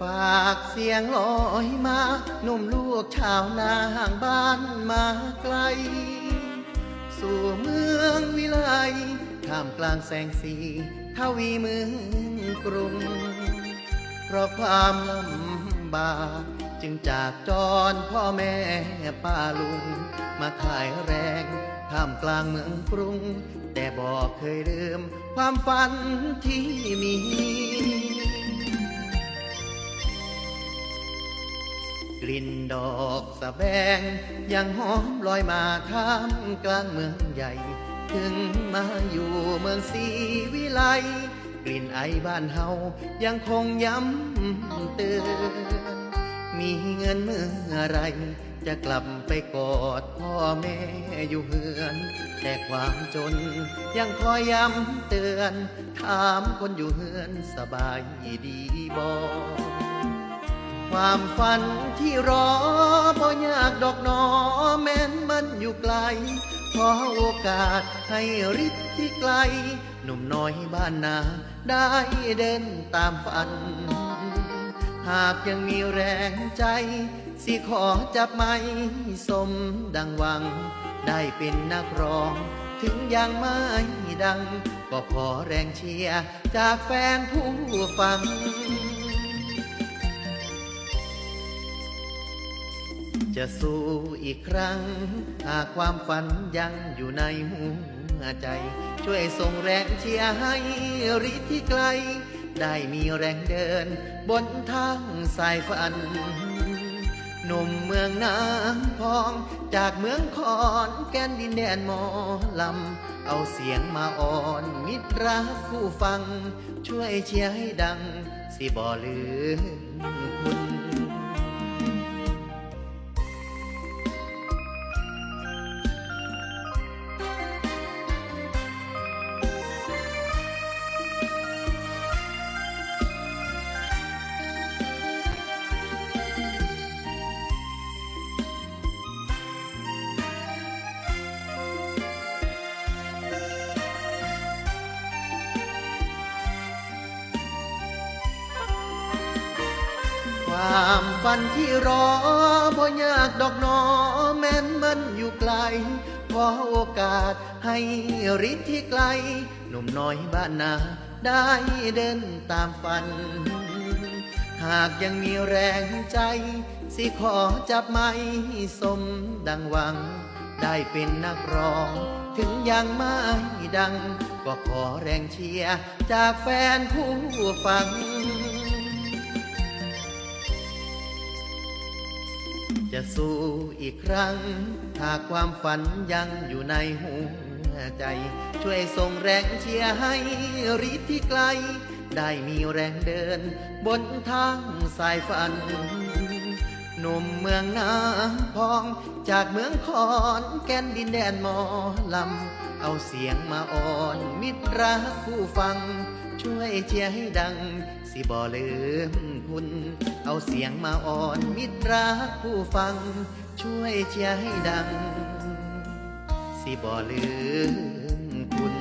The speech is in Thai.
ฝากเสียงลอยมาหนุ่มลูกชาวนาห่างบ้านมาไกล สู่เมืองวิไลท่ามกลางแสงสีทวีเมืองกรุง เพราะความลำบากจึงจากจรพ่อแม่ป้าลุง มาขายแรงท่ามกลางเมืองกรุง แต่บอกเคยลืมความฝันที่มี กลิ่นดอกสะแบง ยังหอมลอยมาท่ามกลางเมืองใหญ่ ถึงมาอยู่เมืองศรีวิไล กลิ่นไอบ้านเฮายังคงย้ำเตือนมีเงินเมื่อไร จะกลับไปกอดพ่อแม่อยู่เฮือน แต่ความจนยังคอยย้ำเตือน ถามคนอยู่เฮือนสบายดีบ่ ความฝันที่รอบ่ยากดอกนอแม้นมันอยู่ไกล ขอโอกาสให้ริดที่ไกล หนุ่มน้อยบ้านนาได้เดินตามฝัน หากยังมีแรงใจ สิขอจับไม้สมดังหวัง ได้เป็นนักร้อง ถึงยังไม่ดัง ก็ขอแรงเชียร์จากแฟนผู้ฟัง จะสู้อีกครั้ง หากความฝันยังอยู่ในหัวใจ ช่วยส่งแรงเชียร์ให้ริที่ไกล ได้มีแรงเดิน บนทางสายฝัน หนุ่มเมืองนางพอง จากเมืองคอนแก่นดินแดนหมอลำ เอาเสียงมาอ่อนมิตรรักผู้ฟัง ช่วยเชียร์ให้ดัง สิบ่ลืมคุณ ความฝันที่รอบ่ยากดอกนอแม้นมันอยู่ไกล ขอโอกาสให้ริดที่ไกล หนุ่มน้อยบ้านนาได้เดินตามฝัน หากยังมีแรงใจ สิขอจับไม้สมดังหวัง ได้เป็นนักร้อง ถึงยังไม่ดัง ก็ขอแรงเชียร์จากแฟนผู้ฟัง จะสู้อีกครั้ง หากความฝันยังอยู่ในหัวใจ ช่วยส่งแรงเชียร์ให้ริดที่ไกล ได้มีแรงเดิน บนทางสายฝัน หนุ่มเมืองนาพอง จากเมืองคอนแก่นดินแดนหมอลำ เอาเสียงมาอ่อนมิตรรักผู้ฟัง ช่วยเชียร์ให้ดัง สิบ่ลืมคุณ เอาเสียงมาอ่อนมิตรรักผู้ฟัง ช่วยเชียร์ให้ดัง สิบ่ลืมคุณ